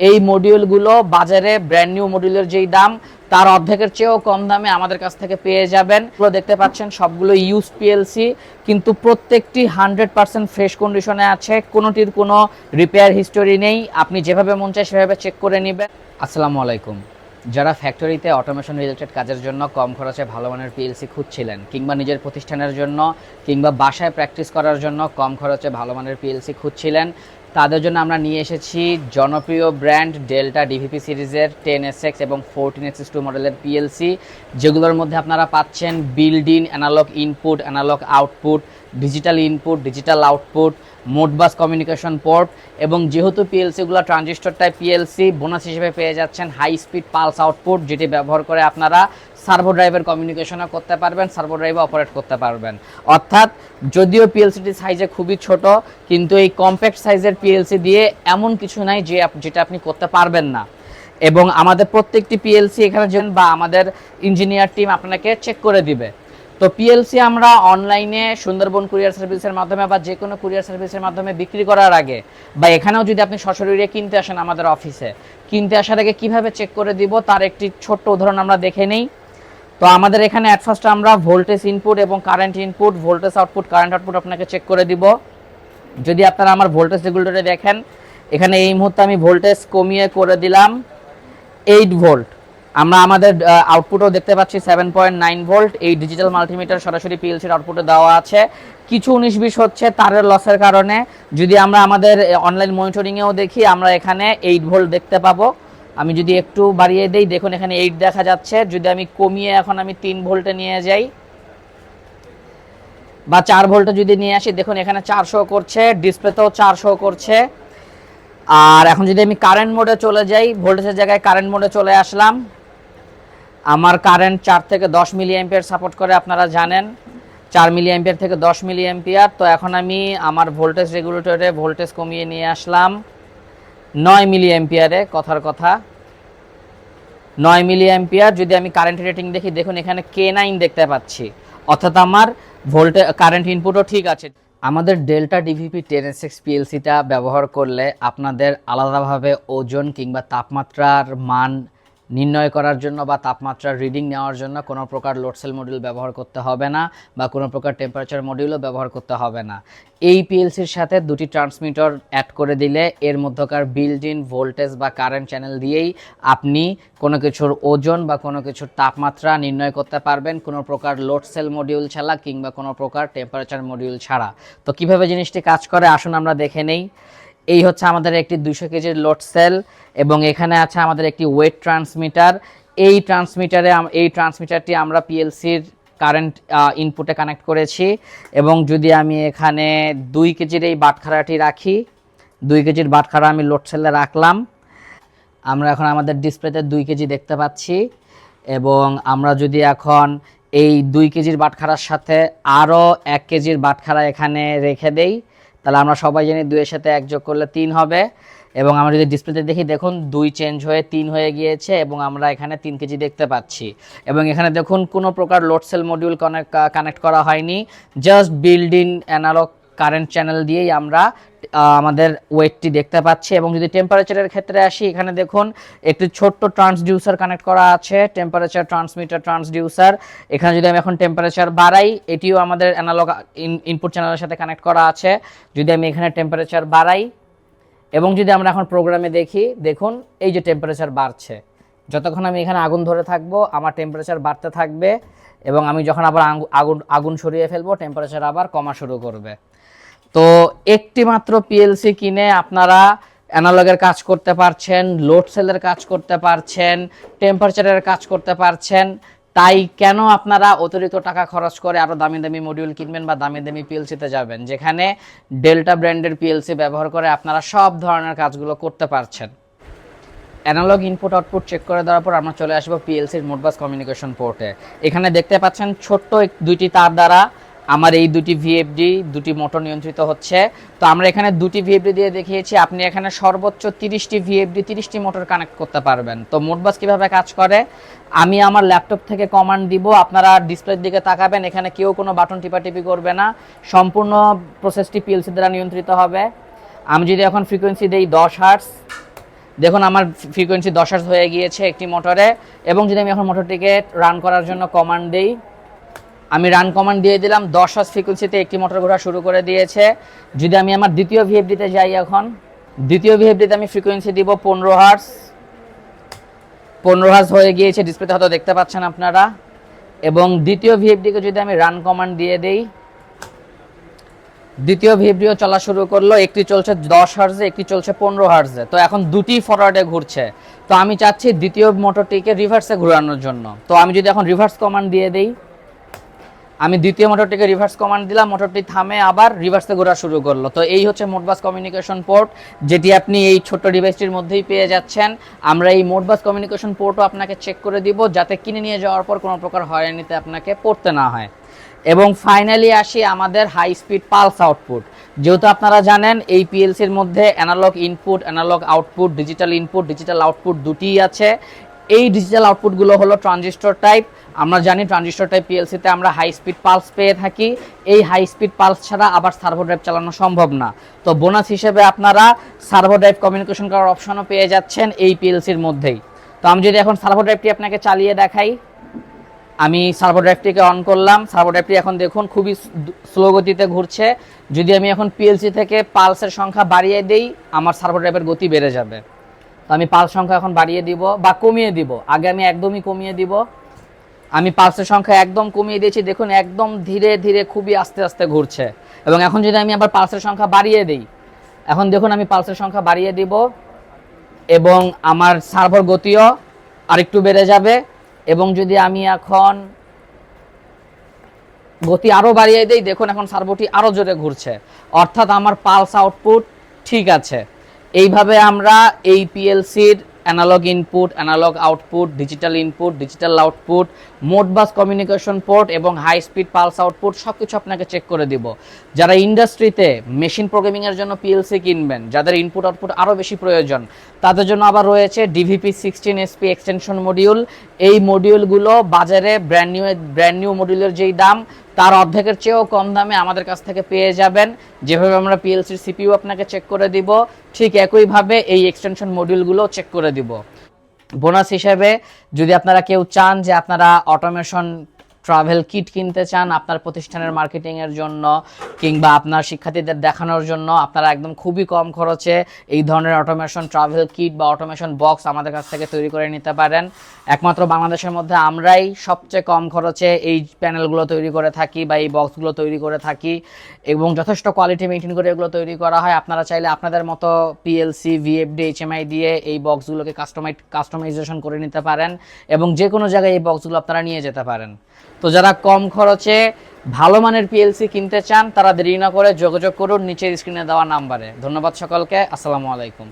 এই মডিউলগুলো বাজারে ব্র্যান্ড নিউ মডিউলের যেই দাম, তার অর্ধেকের চেয়েও কম দামে আমাদের কাছ থেকে পেয়ে যাবেন। এগুলো দেখতে পাচ্ছেন, সবগুলো ইউজ পিএলসি কিন্তু প্রত্যেকটি হান্ড্রেড পার্সেন্ট ফ্রেশ কন্ডিশনে আছে। কোনোটির কোনো রিপেয়ার হিস্টোরি নেই। আপনি যেভাবে মন চায় সেভাবে চেক করে নেবেন। আসসালামু আলাইকুম। যারা ফ্যাক্টরিতে অটোমেশন রিলেটেড কাজের জন্য কম খরচে ভালো মানের পিএলসি খুঁজছিলেন, কিংবা নিজের প্রতিষ্ঠানের জন্য, কিংবা বাসায় প্র্যাকটিস করার জন্য কম খরচে ভালো মানের পিএলসি খুঁজছিলেন তাদের জন্য আমরা নিয়ে এসেছি জনপ্রিয় ব্র্যান্ড ডেল্টা ডিভিপি সিরিজের টেন এস এক্স এবং ফোরটিন এক্স টু মডেলের পিএলসি যেগুলোর মধ্যে আপনারা পাচ্ছেন build in analog input analog output digital input digital output Modbus communication port এবং যেহেতু পিএলসিগুলো ট্রানজিস্টর টাইপ পিএলসি বোনাস হিসেবে পেয়ে যাচ্ছেন হাই স্পিড পালস আউটপুট যেটি ব্যবহার করে আপনারা সার্ভো ড্রাইভের কমিউনিকেশনও করতে পারবেন সার্ভো ড্রাইভে অপারেট করতে পারবেন। অর্থাৎ যদিও পিএলসিটি সাইজে খুবই ছোট, কিন্তু এই কম্প্যাক্ট সাইজের পিএলসি দিয়ে এমন কিছু নাই যে যেটা আপনি করতে পারবেন না। এবং আমাদের প্রত্যেকটি পিএলসি এখানে যেন বা আমাদের ইঞ্জিনিয়ার টিম আপনাকে চেক করে দিবে। তো পিএলসি আমরা অনলাইনে সুন্দরবন কুরিয়ার সার্ভিসের মাধ্যমে বা যে কোনো কুরিয়ার সার্ভিসের মাধ্যমে বিক্রি করার আগে বা এখানেও যদি আপনি সশরীরে কিনতে আসেন আমাদের অফিসে কিনতে আসার আগে কীভাবে চেক করে দিব তার একটি ছোট্ট উদাহরণ আমরা দেখে নেই। তো আমাদের এখানে অ্যাট ফার্স্ট আমরা ভোল্টেজ ইনপুট এবং current input voltage output current output আপনাকে চেক করে দিব। যদি আপনারা আমার ভোল্টেজ রেগুলেটরে দেখেন, এখানে এই মুহূর্তে আমি ভোল্টেজ কমিয়ে করে দিলাম এইট ভোল্ট আমরা আমাদের আউটপুটও দেখতে পাচ্ছি সেভেন পয়েন্ট নাইন ভোল্ট এই ডিজিটাল মাল্টিমিটার সরাসরি পিএলসির আউটপুটে দেওয়া আছে। কিছু উনিশ বিশ হচ্ছে তারের লসের কারণে। যদি আমরা আমাদের অনলাইন মনিটরিংয়েও দেখি, আমরা এখানে এইট ভোল্ট দেখতে পাবো। আমি যদি একটু বাড়িয়ে দেই, দেখুন এখানে এইট দেখা যাচ্ছে। যদি আমি কমিয়ে এখন আমি তিন ভোল্টে নিয়ে যাই, বা চার ভোল্টে যদি নিয়ে আসি, দেখুন এখানে চারশো করছে ডিসপ্লেতেও চারশো করছে। আর এখন যদি আমি কারেন্ট মোডে চলে যাই ভোল্টেজের জায়গায় কারেন্ট মোডে চলে আসলাম। আমার কারেন্ট চার থেকে দশ মিলি অ্যাম্পিয়ার সাপোর্ট করে, আপনারা জানেন। চার মিলি অ্যাম্পিয়ার থেকে দশ মিলি অ্যাম্পিয়ার তো এখন আমি আমার ভোল্টেজ রেগুলেটরে ভোল্টেজ কমিয়ে নিয়ে আসলাম। নয় মিলি অ্যাম্পিয়ারে কথার কথা। নয় মিলি অ্যাম্পিয়ার যদি আমি কারেন্ট রেটিং দেখি, দেখুন এখানে কে নাইন দেখতে পাচ্ছি। অর্থাৎ আমার ভোল্টে কারেন্ট ইনপুটও ঠিক আছে। আমাদের Delta DVP ten S X পিএলসিটা ব্যবহার করলে আপনাদের আলাদাভাবে ওজন কিংবা তাপমাত্রার মান নির্ণয় করার জন্য বা তাপমাত্রার রিডিং নেওয়ার জন্য কোনো প্রকার লোডসেল মডিউল ব্যবহার করতে হবে না বা কোনো প্রকার টেম্পারেচার মডিউলও ব্যবহার করতে হবে না। এই পিএলসির সাথে দুটি ট্রান্সমিটার অ্যাড করে দিলে এর মধ্যকার বিল্ড ইন ভোল্টেজ বা কারেন্ট চ্যানেল দিয়েই আপনি কোনো কিছুর ওজন বা কোনো কিছুর তাপমাত্রা নির্ণয় করতে পারবেন কোনো প্রকার লোড সেল মডিউল ছাড়া কিংবা কোনো প্রকার টেম্পারেচার মডিউল ছাড়া। তো কীভাবে জিনিসটি কাজ করে? আসুন আমরা দেখে নেই। এই হচ্ছে আমাদের একটি দুশো কেজির লোড সেল এবং এখানে আছে আমাদের একটি ওয়েট ট্রান্সমিটার এই ট্রান্সমিটারে এই ট্রান্সমিটারটি আমরা পিএলসির কারেন্ট ইনপুটে কানেক্ট করেছি এবং যদি আমি এখানে দুই কেজির এই বাটখারাটি রাখি, দুই কেজির বাটখারা আমি লোড সেলে রাখলাম। আমরা এখন আমাদের ডিসপ্লেতে দুই কেজি দেখতে পাচ্ছি এবং আমরা যদি এখন এই দুই কেজির বাটখারার সাথে আরও এক কেজির বাটখারা এখানে রেখে দেই তাহলে আমরা সবাই জানি দুইয়ের সাথে এক যোগ করলে তিন হবে। এবং আমরা যদি ডিসপ্লেতে দেখি, দেখুন, দুই চেঞ্জ হয়ে তিন হয়ে গিয়েছে এবং আমরা এখানে তিন কেজি দেখতে পাচ্ছি। এবং এখানে দেখুন, কোনো প্রকার load cell module connect connect করা হয়নি। Just build in analog current channel দিয়েই আমরা আমাদের ওয়েটটি দেখতে পাচ্ছি এবং যদি টেম্পারেচারের ক্ষেত্রে আসি, এখানে দেখুন একটি ছোট্ট ট্রান্সডিউসার কানেক্ট করা আছে টেম্পারেচার ট্রান্সমিটার ট্রান্সডিউসার এখানে যদি আমি এখন টেম্পারেচার বাড়াই, এটিও আমাদের অ্যানালগ ইনপুট চ্যানেলের সাথে কানেক্ট করা আছে। যদি আমি এখানে টেম্পারেচার বাড়াই এবং যদি আমরা এখন প্রোগ্রামে দেখি, দেখুন এই যে টেম্পারেচার বাড়ছে। যতক্ষণ আমি এখানে আগুন ধরে থাকব, আমার টেম্পারেচার বাড়তে থাকবে এবং আমি যখন আবার আগুন আগুন সরিয়ে ফেলব টেম্পারেচার আবার কমা শুরু করবে। তো একটি মাত্র পিএলসি কিনে আপনারা অ্যানালগের কাজ করতে পারছেন লোড সেলের কাজ করতে পারছেন টেম্পারেচারের কাজ করতে পারছেন, তাই কেন আপনারা অতিরিক্ত টাকা খরচ করে আরও দামি দামি মডিউল কিনবেন বা দামি দামি পিএলসিতে যাবেন? যেখানে ডেল্টা ব্র্যান্ডের পিএলসি ব্যবহার করে আপনারা সব ধরনের কাজগুলো করতে পারছেন। অ্যানালগ ইনপুট আউটপুট চেক করে দেওয়ার পর আমরা চলে আসব পিএলসির মোডবাস কমিউনিকেশন পোর্টে এখানে দেখতে পাচ্ছেন ছোট্ট দুইটি তার দ্বারা আমার এই দুটি ভিএফডি দুটি মোটর নিয়ন্ত্রিত হচ্ছে। তো আমরা এখানে দুটি ভিএফডি দিয়ে দেখিয়েছি, আপনি এখানে সর্বোচ্চ তিরিশটি ভিএফডি তিরিশটি মোটর কানেক্ট করতে পারবেন। তো মোটবাস কীভাবে কাজ করে? আমি আমার ল্যাপটপ থেকে কমান্ড দিব, আপনারা ডিসপ্লের দিকে তাকাবেন, এখানে কেউ কোনো বাটন টিপাটিপি করবে না। সম্পূর্ণ প্রসেসটি পিএলসি দ্বারা নিয়ন্ত্রিত হবে। আমি যদি এখন ফ্রিকোয়েন্সি দিই দশ হার্টস দেখুন আমার ফ্রিকোয়েন্সি দশ হার্জ হয়ে গিয়েছে একটি মোটরে। এবং যদি আমি এখন মোটরটিকে রান করার জন্য কমান্ড দিই আমি রান কমান্ড দিয়ে দিলাম, দশ হার্জ ফ্রিকোয়েন্সিতে একটি মোটর ঘোরা শুরু করে দিয়েছে। যদি আমি আমার দ্বিতীয় ভিএফডিতে যাই এখন, দ্বিতীয় ভিএফডিতে আমি ফ্রিকোয়েন্সি দিব পনেরো হার্স পনেরো হার্স হয়ে গিয়েছে ডিসপ্লেতে হয়তো দেখতে পাচ্ছেন আপনারা। এবং দ্বিতীয় ভিএফডিকে যদি আমি রান কমান্ড দিয়ে দেই, দ্বিতীয় ভিএফডিও চলা শুরু করল, একটি চলছে দশ হার্জে একটি চলছে পনেরো হার্জে তো এখন দুটি ফরওয়ার্ডে ঘুরছে। তো আমি চাচ্ছি দ্বিতীয় মোটরটিকে রিভার্সে ঘোরানোর জন্য। তো আমি যদি এখন রিভার্স কমান্ড দিয়ে দেই আমি দ্বিতীয় মোটরটিকে রিভার্স কমান্ড দিলাম, মোটরটি থামে, আবার রিভার্সে ঘোরা শুরু করল। তো এই হচ্ছে মোটবাস কমিউনিকেশন পোর্ট যেটি আপনি এই ছোট্ট ডিভাইসটির মধ্যেই পেয়ে যাচ্ছেন। আমরা এই মোডবাস কমিউনিকেশন পোর্টও আপনাকে চেক করে দিব, যাতে কিনে নিয়ে যাওয়ার পর কোনো প্রকার হয়রানিতে আপনাকে পড়তে না হয়। এবং ফাইনালি আসি আমাদের হাই স্পিড পালস আউটপুট যেহেতু আপনারা জানেন, এই পিএলসির মধ্যে analog input analog output digital input digital output দুটিই আছে। এই ডিজিটাল আউটপুটগুলো হলো ট্রানজিস্টর টাইপ আমরা জানি ট্রানজিস্টর টাইপ পিএলসিতে আমরা হাই স্পিড পালস পেয়ে থাকি। এই হাই স্পিড পালস ছাড়া আবার সার্ভো ড্রাইভ চালানো সম্ভব না। তো বোনাস হিসেবে আপনারা সার্ভো ড্রাইভ কমিউনিকেশন করার অপশনও পেয়ে যাচ্ছেন এই পিএলসির মধ্যেই। তো আমি যদি এখন সার্ভো ড্রাইভটি আপনাকে চালিয়ে দেখাই। আমি সার্ভো ড্রাইভটিকে অন করলাম। সার্ভো ড্রাইভটি এখন দেখুন খুবই স্লো গতিতে ঘুরছে। যদি আমি এখন পিএলসি থেকে পালসের সংখ্যা বাড়িয়ে দেই, আমার সার্ভো ড্রাইভের গতি বেড়ে যাবে। তো আমি পালস সংখ্যা এখন বাড়িয়ে দিব বা কমিয়ে দিব। আগে আমি একদমই কমিয়ে দিব। আমি পালসের সংখ্যা একদম কমিয়ে দিয়েছি। দেখুন, একদম ধীরে ধীরে খুবই আস্তে আস্তে ঘুরছে। এবং এখন যদি আমি আবার পালসের সংখ্যা বাড়িয়ে দিই, এখন দেখুন, আমি পালসের সংখ্যা বাড়িয়ে দিব এবং আমার সার্ভার গতিও আরেকটু বেড়ে যাবে। এবং যদি আমি এখন গতি আরও বাড়িয়ে দিই, দেখুন, এখন সার্ভোটি আরও জোরে ঘুরছে। অর্থাৎ আমার পালস আউটপুট ঠিক আছে। এইভাবে আমরা এই পিএলসির analog input analog output digital input digital output Modbus communication port এবং হাই স্পিড পালস আউটপুট সব কিছু আপনাকে চেক করে দিব। যারা ইন্ডাস্ট্রিতে মেশিন প্রোগ্রামিংয়ের জন্য পিএলসি কিনবেন, যাদের ইনপুট আউটপুট আরও বেশি প্রয়োজন, তাদের জন্য আবার রয়েছে DVP sixteen SP extension module এই মডিউলগুলো বাজারে ব্র্যান্ড নিউ ব্র্যান্ড নিউ মডিউলের যেই দাম তার অর্ধেকের চেয়েও কম দামে আমাদের কাছ থেকে পেয়ে যাবেন। যেভাবে আমরা পিএলসির সিপিইউ আপনাকে চেক করে দিব, ঠিক একইভাবে এই এক্সটেনশন মডিউলগুলো চেক করে দিব। বোনাস হিসেবে যদি আপনারা কেউ চান যে আপনারা অটোমেশন ট্রাভেল কিট কিনতে চান আপনার প্রতিষ্ঠানের মার্কেটিং এর জন্য কিংবা আপনার শিক্ষার্থীদের দেখানোর জন্য, আপনারা একদম খুবই কম খরচে এই ধরনের অটোমেশন ট্রাভেল কিট বা অটোমেশন বক্স আমাদের কাছ থেকে তৈরি করে নিতে পারেন। একমাত্র বাংলাদেশের মধ্যে আমরাই সবচেয়ে কম খরচে এই প্যানেলগুলো তৈরি করে থাকি বা এই বক্সগুলো তৈরি করে থাকি এবং যথেষ্ট কোয়ালিটি মেনটেন করে এগুলো তৈরি করা হয়। আপনারা চাইলে আপনাদের মতো পিএলসি ভিএফডি এইচএমআই দিয়ে এই বক্সগুলোকে কাস্টমাইজ কাস্টমাইজেশন করে নিতে পারেন এবং যে কোনো জায়গায় এই বক্সগুলো আপনারা নিয়ে যেতে পারেন। তো যারা কম খরচে ভালো মানের পিএলসি কিনতে চান, তারা দেরি না করে যোগাযোগ করুন নিচের স্ক্রিনে দেওয়া নাম্বারে। ধন্যবাদ সকলকে, আসসালামু আলাইকুম।